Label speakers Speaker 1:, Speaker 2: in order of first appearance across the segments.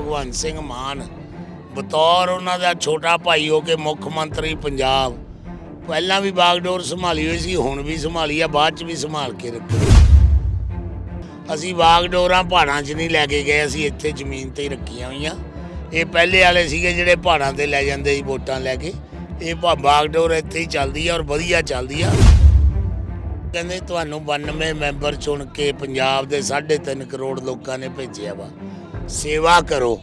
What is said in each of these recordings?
Speaker 1: ਭਗਵੰਤ ਸਿੰਘ ਮਾਨ, ਬਤੌਰ ਉਹਨਾਂ ਦਾ ਛੋਟਾ ਭਾਈ ਹੋ ਕੇ ਮੁੱਖ ਮੰਤਰੀ ਪੰਜਾਬ। ਪਹਿਲਾਂ ਵੀ ਬਾਗਡੋਰ ਸੰਭਾਲੀ ਹੋਈ ਸੀ, ਹੁਣ ਵੀ ਸੰਭਾਲੀ ਆ, ਬਾਅਦ ਚ ਵੀ ਸੰਭਾਲ ਕੇ ਰੱਖੀ। ਅਸੀਂ ਬਾਗਡੋਰਾਂ ਪਹਾੜਾਂ 'ਚ ਨਹੀਂ ਲੈ ਕੇ ਗਏ, ਅਸੀਂ ਇੱਥੇ ਜ਼ਮੀਨ ਤੇ ਹੀ ਰੱਖੀਆਂ ਹੋਈਆਂ। ਇਹ ਪਹਿਲੇ ਵਾਲੇ ਸੀਗੇ ਜਿਹੜੇ ਪਹਾੜਾਂ ਤੇ ਲੈ ਜਾਂਦੇ ਸੀ ਵੋਟਾਂ ਲੈ ਕੇ। ਇਹ ਬਾਗਡੋਰ ਇੱਥੇ ਹੀ ਚੱਲਦੀ ਆ ਔਰ ਵਧੀਆ ਚੱਲਦੀ ਆ। ਕਹਿੰਦੇ, ਤੁਹਾਨੂੰ 92 ਮੈਂਬਰ ਚੁਣ ਕੇ ਪੰਜਾਬ ਦੇ 3.5 ਕਰੋੜ ਲੋਕਾਂ ਨੇ ਭੇਜਿਆ ਵਾ। ਸੇਵਾ ਕਰੋ।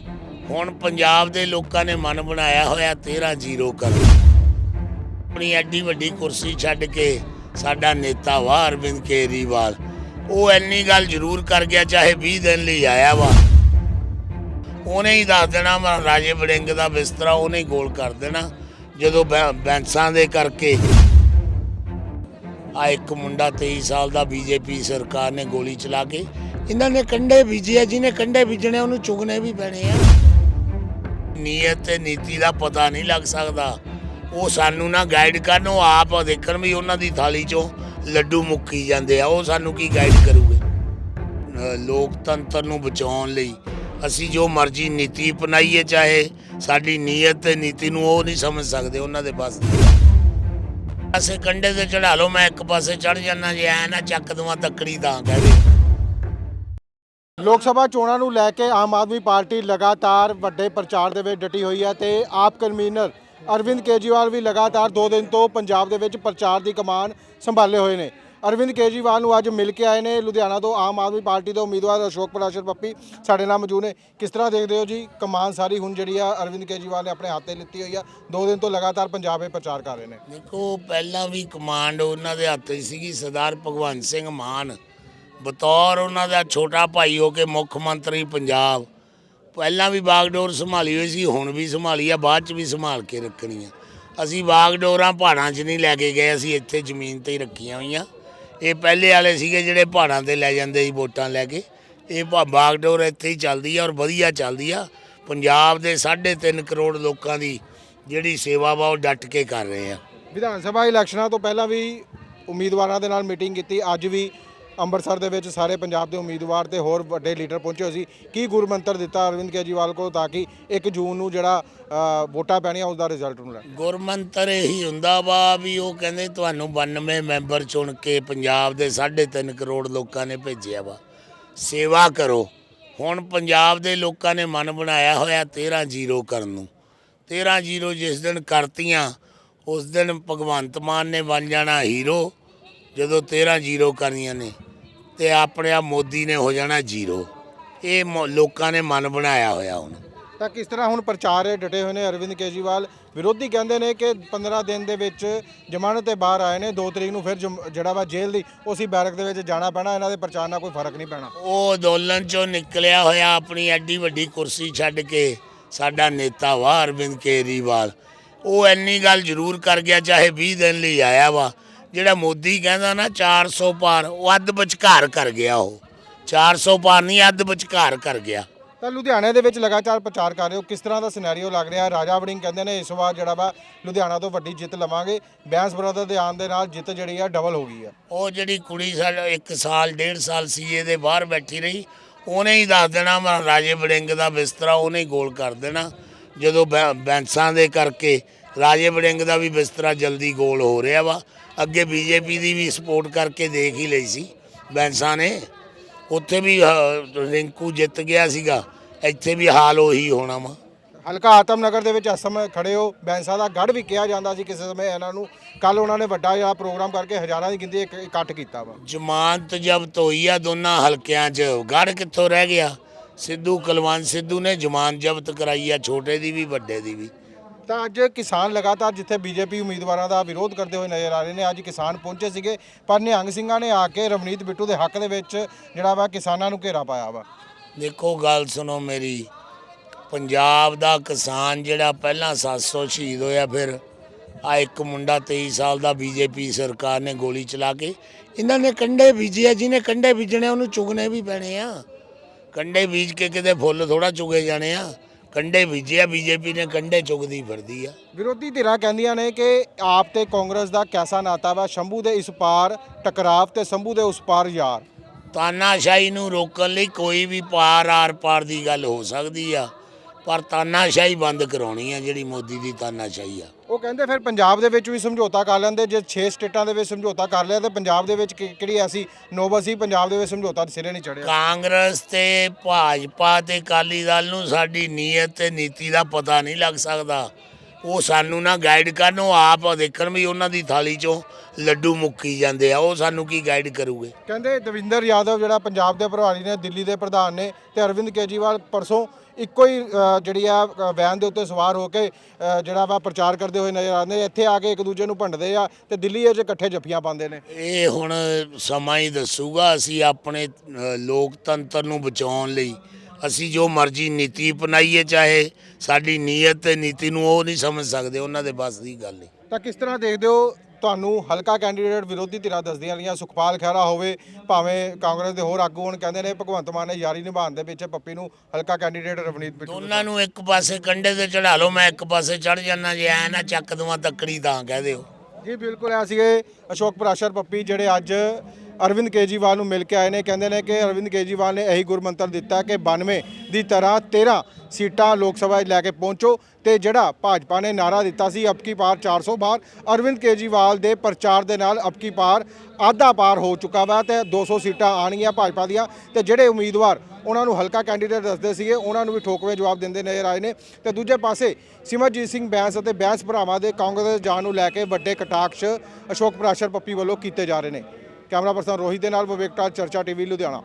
Speaker 1: ਹੁਣ ਪੰਜਾਬ ਦੇ ਲੋਕਾਂ ਨੇ ਮਨ ਬਣਾਇਆ ਹੋਇਆ 13 ਜ਼ੀਰੋ ਕਰੋ। ਆਪਣੀ ਐਡੀ ਵੱਡੀ ਕੁਰਸੀ ਛੱਡ ਕੇ ਸਾਡਾ ਨੇਤਾ ਵਾ ਅਰਵਿੰਦ ਕੇਜਰੀਵਾਲ। ਉਹ ਇੰਨੀ ਗੱਲ ਜ਼ਰੂਰ ਕਰ ਗਿਆ, ਚਾਹੇ 20 ਦਿਨ ਲਈ ਆਇਆ ਵਾ। ਉਹਨੇ ਹੀ ਦੱਸ ਦੇਣਾ ਵਾ, ਰਾਜੇ ਵੜਿੰਗ ਦਾ ਬਿਸਤਰਾ ਉਹਨੇ ਹੀ ਗੋਲ ਕਰ ਦੇਣਾ, ਜਦੋਂ ਬੈਂਸਾਂ ਦੇ ਕਰਕੇ। ਆ ਇੱਕ ਮੁੰਡਾ 23 ਸਾਲ ਦਾ ਬੀਜੇਪੀ ਸਰਕਾਰ ਨੇ ਗੋਲੀ ਚਲਾ ਕੇ ਇਹਨਾਂ ਨੇ ਕੰਡੇ ਬੀਜੇ ਆ, ਜਿਹਨੇ ਕੰਡੇ ਬੀਜਣੇ, ਉਹਨੂੰ ਚੁਗਣੇ ਵੀ ਪੈਣੇ ਆ। ਨੀਅਤ ਤੇ ਨੀਤੀ ਦਾ ਪਤਾ ਨਹੀਂ ਲੱਗ ਸਕਦਾ। ਉਹ ਸਾਨੂੰ ਨਾ ਗਾਈਡ ਕਰਨ, ਉਹ ਆਪ ਦੇਖਣ ਵੀ ਉਹਨਾਂ ਦੀ ਥਾਲੀ ਚੋਂ ਲੱਡੂ ਮੁੱਕੀ ਜਾਂਦੇ ਆ। ਉਹ ਸਾਨੂੰ ਕੀ ਗਾਈਡ ਕਰੂਗੇ? ਲੋਕਤੰਤਰ ਨੂੰ ਬਚਾਉਣ ਲਈ ਅਸੀਂ ਜੋ ਮਰਜ਼ੀ ਨੀਤੀ ਅਪਣਾਈਏ, ਚਾਹੇ ਸਾਡੀ ਨੀਅਤ ਤੇ ਨੀਤੀ ਨੂੰ ਉਹ ਨਹੀਂ ਸਮਝ ਸਕਦੇ ਉਹਨਾਂ ਦੇ ਬਸ ਦੀ ਕੰਡੇ ਤੇ ਚੜਾ ਲਓ, ਮੈਂ ਇੱਕ ਪਾਸੇ ਚੜ ਜਾਣਾ ਜੇ ਐ ਨਾ ਚੱਕ ਦਵਾਂ ਤੱਕੜੀ ਤਾਂ ਕਹਦੇ
Speaker 2: ਲੋਕ ਸਭਾ ਚੋਣਾਂ ਨੂੰ ਲੈ ਕੇ ਆਮ ਆਦਮੀ ਪਾਰਟੀ ਲਗਾਤਾਰ ਵੱਡੇ ਪ੍ਰਚਾਰ ਦੇ ਵਿੱਚ ਡਟੀ ਹੋਈ ਹੈ ਤੇ ਆਪ ਕਨਵੀਨਰ ਅਰਵਿੰਦ ਕੇਜਰੀਵਾਲ ਵੀ ਲਗਾਤਾਰ 2 ਦਿਨ ਤੋਂ ਪੰਜਾਬ ਦੇ ਵਿੱਚ ਪ੍ਰਚਾਰ ਦੀ ਕਮਾਨ ਸੰਭਾਲੇ ਹੋਏ ਨੇ। ਅਰਵਿੰਦ ਕੇਜਰੀਵਾਲ ਨੂੰ ਅੱਜ ਮਿਲ ਕੇ ਆਏ ਨੇ ਲੁਧਿਆਣਾ ਤੋਂ ਆਮ ਆਦਮੀ ਪਾਰਟੀ ਦੇ ਉਮੀਦਵਾਰ ਅਸ਼ੋਕ ਪ੍ਰਾਸ਼ਰ ਪੱਪੀ, ਸਾਡੇ ਨਾਲ ਮੌਜੂਦ ਨੇ। ਕਿਸ ਤਰ੍ਹਾਂ ਦੇਖਦੇ ਹੋ ਜੀ, ਕਮਾਨ ਸਾਰੀ ਹੁਣ ਜਿਹੜੀ ਆ ਅਰਵਿੰਦ ਕੇਜਰੀਵਾਲ ਨੇ ਆਪਣੇ ਹੱਥੇ ਲਿੱਤੀ ਹੋਈ ਆ 2 ਦਿਨ ਤੋਂ ਲਗਾਤਾਰ ਪੰਜਾਬ ਵਿੱਚ ਪ੍ਰਚਾਰ ਕਰ ਰਹੇ ਨੇ।
Speaker 1: ਦੇਖੋ, ਪਹਿਲਾਂ ਵੀ ਕਮਾਂਡ ਉਹਨਾਂ ਦੇ ਹੱਥ 'ਚ ਸੀਗੀ, ਸਰਦਾਰ ਭਗਵੰਤ ਸਿੰਘ ਮਾਨ। ਬਤੌਰ ਉਹਨਾਂ ਦਾ ਛੋਟਾ ਭਾਈ ਹੋ ਕੇ ਮੁੱਖ ਮੰਤਰੀ ਪੰਜਾਬ। ਪਹਿਲਾਂ ਵੀ ਬਾਗਡੋਰ ਸੰਭਾਲੀ ਹੋਈ ਸੀ, ਹੁਣ ਵੀ ਸੰਭਾਲੀ ਆ, ਬਾਅਦ ਚ ਵੀ ਸੰਭਾਲ ਕੇ ਰੱਖਣੀ ਆ। ਅਸੀਂ ਬਾਗਡੋਰਾਂ ਪਹਾੜਾਂ 'ਚ ਨਹੀਂ ਲੈ ਕੇ ਗਏ, ਅਸੀਂ ਇੱਥੇ ਜ਼ਮੀਨ ਤੇ ਹੀ ਰੱਖੀਆਂ ਹੋਈਆਂ। ਇਹ ਪਹਿਲੇ ਵਾਲੇ ਸੀਗੇ ਜਿਹੜੇ ਪਹਾੜਾਂ ਤੇ ਲੈ ਜਾਂਦੇ ਸੀ ਵੋਟਾਂ ਲੈ ਕੇ। ਇਹ ਭਾ- ਬਾਗਡੋਰ ਇੱਥੇ ਹੀ ਚੱਲਦੀ ਆ ਔਰ ਵਧੀਆ ਚੱਲਦੀ ਆ। ਪੰਜਾਬ ਦੇ 3.5 ਕਰੋੜ ਲੋਕਾਂ ਦੀ ਜਿਹੜੀ ਸੇਵਾ ਵਾ, ਉਹ ਡਟ ਕੇ ਕਰ ਰਹੇ ਆ।
Speaker 2: ਵਿਧਾਨ ਸਭਾ ਇਲੈਕਸ਼ਨਾਂ ਤੋਂ ਪਹਿਲਾਂ ਵੀ ਉਮੀਦਵਾਰਾਂ ਦੇ ਨਾਲ ਮੀਟਿੰਗ ਕੀਤੀ, ਅੱਜ ਵੀ ਅੰਮ੍ਰਿਤਸਰ ਦੇ ਵਿੱਚ ਸਾਰੇ ਪੰਜਾਬ ਦੇ ਉਮੀਦਵਾਰ ਤੇ ਹੋਰ ਵੱਡੇ ਲੀਡਰ ਪਹੁੰਚੇ ਹੋਏ ਸੀ। ਕੀ ਗੁਰਮੰਤਰ ਦਿੱਤਾ ਅਰਵਿੰਦ ਕੇਜਰੀਵਾਲ ਕੋ ਤਾਂ ਕਿ 1 ਜੂਨ ਨੂੰ ਜਿਹੜਾ ਵੋਟਾਂ ਪੈਣੀਆਂ ਉਸ ਦਾ ਰਿਜ਼ਲਟ ਨੂੰ ਲੈ
Speaker 1: ਗੁਰਮੰਤਰ ਇਹੀ ਹੁੰਦਾ ਵਾ ਵੀ ਉਹ ਕਹਿੰਦੇ ਤੁਹਾਨੂੰ 92 ਮੈਂਬਰ ਚੁਣ ਕੇ ਪੰਜਾਬ ਦੇ 3.5 ਕਰੋੜ ਲੋਕਾਂ ਨੇ ਭੇਜਿਆ ਵਾ। ਸੇਵਾ ਕਰੋ। ਹੁਣ ਪੰਜਾਬ ਦੇ ਲੋਕਾਂ ਨੇ ਮਨ ਬਣਾਇਆ ਹੋਇਆ 13 ਜ਼ੀਰੋ ਕਰਨ ਨੂੰ। 13 ਜ਼ੀਰੋ ਜਿਸ ਦਿਨ ਕਰਤੀਆਂ, ਉਸ ਦਿਨ ਭਗਵੰਤ ਮਾਨ ਨੇ ਬਣ ਜਾਣਾ ਹੀਰੋ, ਜਦੋਂ 13 ਜ਼ੀਰੋ ਕਰਨੀਆਂ ਨੇ। ਤੇ ਆਪਣੇ ਆ ਮੋਦੀ ਨੇ ਹੋ ਜਾਣਾ ਜ਼ੀਰੋ। ਇਹ ਮੋ- ਲੋਕਾਂ ਨੇ ਮਨ ਬਣਾਇਆ ਹੋਇਆ ਹੁਣ।
Speaker 2: ਤਾਂ ਕਿਸ ਤਰ੍ਹਾਂ ਹੁਣ ਪ੍ਰਚਾਰ ਇਹ ਡਟੇ ਹੋਏ ਨੇ? ਅਰਵਿੰਦ ਕੇਜਰੀਵਾਲ ਵਿਰੋਧੀ ਕਹਿੰਦੇ ਨੇ ਕਿ 15 ਦਿਨ ਦੇ ਵਿੱਚ ਜ਼ਮਾਨਤ ਤੇ ਬਾਹਰ ਆਏ ਨੇ। 2 ਤਰੀਕ ਨੂੰ ਫਿਰ ਜਮ- ਜਿਹੜਾ ਵਾ ਜੇਲ੍ਹ ਦੀ ਉਸੇ ਬੈਰਕ ਦੇ ਵਿੱਚ ਜਾਣਾ ਪੈਣਾ। ਇਹਨਾਂ ਦੇ ਪ੍ਰਚਾਰ ਨਾਲ ਕੋਈ ਫ਼ਰਕ ਨਹੀਂ ਪੈਣਾ।
Speaker 1: ਉਹ ਅੰਦੋਲਨ ਚੋਂ ਨਿਕਲਿਆ ਹੋਇਆ ਆਪਣੀ ਐਡੀ ਵੱਡੀ ਕੁਰਸੀ ਛੱਡ ਕੇ ਸਾਡਾ ਨੇਤਾ ਵਾ ਅਰਵਿੰਦ ਕੇਜਰੀਵਾਲ। ਉਹ ਇੰਨੀ ਗੱਲ ਜ਼ਰੂਰ ਕਰ ਗਿਆ ਚਾਹੇ 20 ਦਿਨ ਲਈ ਆਇਆ ਵਾ। ਜਿਹੜਾ ਮੋਦੀ ਕਹਿੰਦਾ ਨਾ 400 ਪਾਰ ਉਹ ਅੱਧ ਵਿਚਕਾਰ ਕਰ ਗਿਆ ਉਹ। 400 ਪਾਰ ਨਹੀਂ ਅੱਧ ਵਿਚਕਾਰ ਕਰ ਗਿਆ।
Speaker 2: ਤਾਂ ਲੁਧਿਆਣੇ ਦੇ ਵਿੱਚ ਲਗਾਤਾਰ ਪ੍ਰਚਾਰ ਕਰ ਰਹੇ ਹੋ। ਕਿਸ ਤਰ੍ਹਾਂ ਦਾ ਸਿਨੈਰੀਓ ਲੱਗ ਰਿਹਾ? ਰਾਜਾ ਵੜਿੰਗ ਕਹਿੰਦੇ ਨੇ ਇਸ ਵਾਰ ਜਿਹੜਾ ਵਾ ਲੁਧਿਆਣਾ ਤੋਂ ਵੱਡੀ ਜਿੱਤ ਲਵਾਂਗੇ। ਬੈਂਸ ਬ੍ਰਦਰ ਦੇ ਆਉਣ ਦੇ ਨਾਲ ਜਿੱਤ ਜਿਹੜੀ ਆ ਡਬਲ ਹੋ ਗਈ ਆ।
Speaker 1: ਉਹ ਜਿਹੜੀ ਕੁੜੀ ਸਾਡਾ 1 ਸਾਲ 1.5 ਸਾਲ ਸੀਏ ਦੇ ਬਾਹਰ ਬੈਠੀ ਰਹੀ। ਉਹਨੇ ਹੀ ਦੱਸ ਦੇਣਾ ਵਾ ਰਾਜੇ ਵੜਿੰਗ ਦਾ ਬਿਸਤਰਾ ਉਹਨੇ ਹੀ ਗੋਲ ਕਰ ਦੇਣਾ। ਜਦੋਂ ਬੈਂਸਾਂ ਦੇ ਕਰਕੇ ਰਾਜੇ ਵੜਿੰਗ ਦਾ ਵੀ ਬਿਸਤਰਾ ਜਲਦੀ ਗੋਲ ਹੋ ਰਿਹਾ ਵਾ। ਅੱਗੇ ਬੀਜੇਪੀ ਦੀ ਵੀ ਸਪੋਰਟ ਕਰਕੇ ਦੇਖ ਹੀ ਲਈ ਸੀ ਬੈਂਸਾਂ ਨੇ। ਉੱਥੇ ਵੀ ਰਿੰਕੂ ਜਿੱਤ ਗਿਆ ਸੀਗਾ। ਇੱਥੇ ਵੀ ਹਾਲ ਉਹੀ ਹੋਣਾ ਵਾ।
Speaker 2: ਹਲਕਾ ਆਤਮਨਗਰ ਦੇ ਵਿੱਚ ਇਸ ਸਮੇਂ ਖੜੇ ਹੋ। ਬੈਂਸਾ ਦਾ ਗੜ ਵੀ ਕਿਹਾ ਜਾਂਦਾ ਸੀ ਕਿਸੇ ਸਮੇਂ ਇਹਨਾਂ ਨੂੰ। ਕੱਲ ਉਹਨਾਂ ਨੇ ਵੱਡਾ ਜਿਹਾ ਪ੍ਰੋਗਰਾਮ ਕਰਕੇ ਹਜ਼ਾਰਾਂ ਦੀ ਗਿਣਤੀ ਇੱਕ ਇਕੱਠ ਕੀਤਾ ਵਾ।
Speaker 1: ਜ਼ਮਾਨਤ ਜ਼ਬਤ ਹੋਈ ਆ ਦੋਨਾਂ ਹਲਕਿਆਂ 'ਚ। ਗੜ ਕਿੱਥੋਂ ਰਹਿ ਗਿਆ? ਸਿੱਧੂ ਕੁਲਵੰਤ ਸਿੱਧੂ ਨੇ ਜ਼ਮਾਨਤ ਜ਼ਬਤ ਕਰਾਈ ਆ ਛੋਟੇ ਦੀ ਵੀ ਵੱਡੇ ਦੀ ਵੀ।
Speaker 2: ਤਾਂ ਅੱਜ ਕਿਸਾਨ ਲਗਾਤਾਰ ਜਿੱਥੇ ਬੀਜੇਪੀ ਉਮੀਦਵਾਰਾਂ ਦਾ ਵਿਰੋਧ ਕਰਦੇ ਹੋਏ ਨਜ਼ਰ ਆ ਰਹੇ ਨੇ, ਅੱਜ ਕਿਸਾਨ ਪਹੁੰਚੇ ਸੀਗੇ, ਪਰ ਨਿਹੰਗ ਸਿੰਘਾਂ ਨੇ ਆ ਕੇ ਰਵਨੀਤ ਬਿੱਟੂ ਦੇ ਹੱਕ ਦੇ ਵਿੱਚ ਜਿਹੜਾ ਵਾ ਕਿਸਾਨਾਂ ਨੂੰ ਘੇਰਾ ਪਾਇਆ ਵਾ।
Speaker 1: ਦੇਖੋ, ਗੱਲ ਸੁਣੋ ਮੇਰੀ। ਪੰਜਾਬ ਦਾ ਕਿਸਾਨ ਜਿਹੜਾ ਪਹਿਲਾਂ 700 ਸ਼ਹੀਦ ਹੋਇਆ, ਫਿਰ ਆ ਇੱਕ ਮੁੰਡਾ 23 ਸਾਲ ਦਾ ਬੀਜੇਪੀ ਸਰਕਾਰ ਨੇ ਗੋਲੀ ਚਲਾ ਕੇ, ਇਹਨਾਂ ਨੇ ਕੰਡੇ ਬੀਜੇ ਆ, ਜਿਹਨੇ ਕੰਡੇ ਬੀਜਣੇ ਉਹਨੂੰ ਚੁਗਣੇ ਵੀ ਪੈਣੇ ਆ। ਕੰਡੇ ਬੀਜ ਕੇ ਕਿਤੇ ਫੁੱਲ ਥੋੜਾ ਚੁਗੇ ਜਾਣੇ ਆ। ਕੰਡੇ ਬੀਜੇ ਆ ਬੀਜੇਪੀ ਨੇ ਕੰਡੇ ਚੁਗਦੀ ਫਿਰਦੀ ਆ।
Speaker 2: ਵਿਰੋਧੀ ਧਿਰਾਂ ਕਹਿੰਦੀਆਂ ਨੇ ਕਿ ਆਪ ਤੇ ਕਾਂਗਰਸ ਦਾ ਕੈਸਾ ਨਾਤਾ ਵਾ ਸ਼ੰਭੂ ਦੇ ਇਸ ਪਾਰ ਟਕਰਾਵ ਤੇ ਸ਼ੰਭੂ ਦੇ ਉਸ ਪਾਰ ਯਾਰ।
Speaker 1: ਤਾਨਾਸ਼ਾਹੀ ਨੂੰ ਰੋਕਣ ਲਈ ਕੋਈ ਵੀ ਪਾਰ ਆਰ ਪਾਰ ਦੀ ਗੱਲ ਹੋ ਸਕਦੀ ਆ। ਪਰ ਤਾਨਾਸ਼ਾਹੀ ਬੰਦ ਕਰਾਉਣੀ ਆ ਜਿਹੜੀ ਮੋਦੀ ਦੀ ਤਾਨਾਸ਼ਾਹੀ ਆ।
Speaker 2: ਉਹ ਕਹਿੰਦੇ ਫਿਰ ਪੰਜਾਬ ਦੇ ਵਿੱਚ ਵੀ ਸਮਝੌਤਾ ਕਰ ਲੈਂਦੇ ਜੇ 6 ਸਟੇਟਾਂ ਦੇ ਵਿੱਚ ਸਮਝੌਤਾ ਕਰ ਲਿਆ ਤੇ ਪੰਜਾਬ ਦੇ ਵਿੱਚ ਕਿ- ਕਿਹੜੀ ਐਸੀ ਨੋਬਤ ਸੀ ਪੰਜਾਬ ਦੇ ਵਿੱਚ ਸਮਝੌਤਾ ਸਿਰੇ ਨਹੀਂ ਚੜਿਆ
Speaker 1: ਕਾਂਗਰਸ ਤੇ ਭਾਜਪਾ ਤੇ ਅਕਾਲੀ ਦਲ ਨੂੰ ਸਾਡੀ ਨੀਅਤ ਤੇ ਨੀਤੀ ਦਾ ਪਤਾ ਨਹੀਂ ਲੱਗ ਸਕਦਾ। ਉਹ ਸਾਨੂੰ ਨਾ ਗਾਈਡ ਕਰਨ ਉਹ ਆਪ ਦੇਖਣ ਵੀ ਉਹਨਾਂ ਦੀ ਥਾਲੀ ਚੋਂ ਲੱਡੂ ਮੁੱਕੀ ਜਾਂਦੇ ਆ। ਉਹ ਸਾਨੂੰ ਕੀ ਗਾਈਡ ਕਰੂਗੇ?
Speaker 2: ਕਹਿੰਦੇ ਦਵਿੰਦਰ ਯਾਦਵ ਜਿਹੜਾ ਪੰਜਾਬ ਦੇ ਪ੍ਰਭਾਰੀ ਨੇ ਦਿੱਲੀ ਦੇ ਪ੍ਰਧਾਨ ਨੇ ਤੇ ਅਰਵਿੰਦ ਕੇਜਰੀਵਾਲ ਪਰਸੋਂ ਇੱਕੋ ਹੀ ਅ, ਜਿਹੜੀ ਆ ਅ, ਵੈਨ ਦੇ ਉੱਤੇ ਸਵਾਰ ਹੋ ਕੇ ਅ, ਜਿਹੜਾ ਵਾ ਪ੍ਰਚਾਰ ਕਰਦੇ ਹੋਏ ਨਜ਼ਰ ਆਉਂਦੇ ਇੱਥੇ ਆ ਕੇ ਇੱਕ ਦੂਜੇ ਨੂੰ ਭੰਡਦੇ ਆ ਤੇ ਦਿੱਲੀ 'ਚ ਇਕੱਠੇ ਜੱਫੀਆਂ ਪਾਉਂਦੇ ਨੇ।
Speaker 1: ਇਹ ਹੁਣ ਸਮਾਂ ਹੀ ਦੱਸੂਗਾ ਅਸੀਂ ਆਪਣੇ ਅ, ਲੋਕਤੰਤਰ ਨੂੰ ਬਚਾਉਣ ਲਈ ਅਸੀਂ ਜੋ ਮਰਜ਼ੀ ਨੀਤੀ ਅਪਣਾਈਏ ਚਾਹੇ ਸਾਡੀ ਨੀਅਤ ਤੇ ਨੀਤੀ ਨੂੰ ਉਹ ਨਹੀਂ ਸਮਝ ਸਕਦੇ ਉਹਨਾਂ ਦੇ ਬਸ ਦੀ ਗੱਲ ਨਹੀਂ।
Speaker 2: ਤਾਂ ਕਿਸ ਤਰ੍ਹਾਂ ਦੇਖਦੇ ਹੋ ਤੁਹਾਨੂੰ ਹਲਕਾ ਕੈਂਡੀਡੇਟ ਵਿਰੋਧੀ ਧਿਰਾਂ ਦੱਸਦੀਆਂ ਰਹੀਆਂ ਸੁਖਪਾਲ ਖਹਿਰਾ ਹੋਵੇ ਭਾਵੇਂ ਕਾਂਗਰਸ ਦੇ ਹੋਰ ਆਗੂ ਹੁਣ ਕਹਿੰਦੇ ਨੇ ਭਗਵੰਤ ਮਾਨ ਨੇ ਯਾਰੀ ਨਿਭਾਉਣ ਦੇ ਪਿੱਛੇ ਪੱਪੀ ਨੂੰ ਹਲਕਾ ਕੈਂਡੀਡੇਟ ਰਵਨੀਤ ਬਿੱਟੂ
Speaker 1: ਦੋਨਾਂ ਨੂੰ ਇੱਕ ਪਾਸੇ ਕੰਡੇ ਤੇ ਚੜਾ ਲਓ ਮੈਂ ਇੱਕ ਪਾਸੇ ਚੜ ਜਾਣਾ ਜੇ ਐ ਨਾ ਚੱਕ ਦਵਾਂ ਤੱਕੜੀ ਤਾਂ ਕਹਿ ਦਿਓ।
Speaker 2: ਜੀ ਬਿਲਕੁਲ ਆ ਸੀਗੇ ਅਸ਼ੋਕ ਪ੍ਰਾਸ਼ਰ ਪੱਪੀ ਜਿਹੜੇ ਅੱਜ ਅਰਵਿੰਦ ਕੇਜਰੀਵਾਲ ਨੂੰ ਮਿਲ ਕੇ ਆਏ ਨੇ। ਕਹਿੰਦੇ ਨੇ ਕਿ ਅਰਵਿੰਦ ਕੇਜਰੀਵਾਲ ਨੇ ਇਹੀ ਗੁਰਮੰਤਰ ਦਿੱਤਾ ਕਿ 92 ਦੀ ਤਰ੍ਹਾਂ 13 ਸੀਟਾਂ ਲੋਕ ਸਭਾ ਲੈ ਕੇ ਪਹੁੰਚੋ ਤੇ ਜਿਹੜਾ ਭਾਜਪਾ ਨੇ ਨਾਰਾ ਦਿੱਤਾ ਸੀ ਅਬਕੀ ਪਾਰ 400 ਬਾਰ, ਅਰਵਿੰਦ ਕੇਜਰੀਵਾਲ ਦੇ ਪ੍ਰਚਾਰ ਦੇ ਨਾਲ ਅਬਕੀ ਪਾਰ ਆਧਾ ਪਾਰ ਹੋ ਚੁੱਕਾ ਵਾ ਤੇ 200 ਸੀਟਾਂ ਆਣਗੀਆਂ ਭਾਜਪਾ ਦੀਆਂ। ਤੇ ਜਿਹੜੇ ਉਮੀਦਵਾਰ ਉਹਨਾਂ ਨੂੰ ਹਲਕਾ ਕੈਂਡੀਡੇਟ ਦੱਸਦੇ ਸੀਗੇ, ਉਹਨਾਂ ਨੂੰ ਵੀ ਠੋਕਵੇਂ ਜਵਾਬ ਦਿੰਦੇ ਨਜ਼ਰ ਆਏ ਨੇ। ਤੇ ਦੂਜੇ ਪਾਸੇ ਸਿਮਰਜੀਤ ਸਿੰਘ ਬੈਂਸ ਅਤੇ ਬੈਂਸ ਭਰਾਵਾਂ ਦੇ ਕਾਂਗਰਸ ਜਾਣ ਨੂੰ ਲੈ ਕੇ ਵੱਡੇ ਕਟਾਕਸ਼ ਅਸ਼ੋਕ ਪ੍ਰਾਸ਼ਰ ਪੱਪੀ ਵੱਲੋਂ ਕੀਤੇ ਜਾ ਰਹੇ ਨੇ। ਕੈਮਰਾ ਪਰਸਨ ਰੋਹਿਤ ਦੇ ਨਾਲ ਵਿਵੇਕ ਟਾਲ ਚਰਚਾ ਟੀਵੀ ਲੁਧਿਆਣਾ।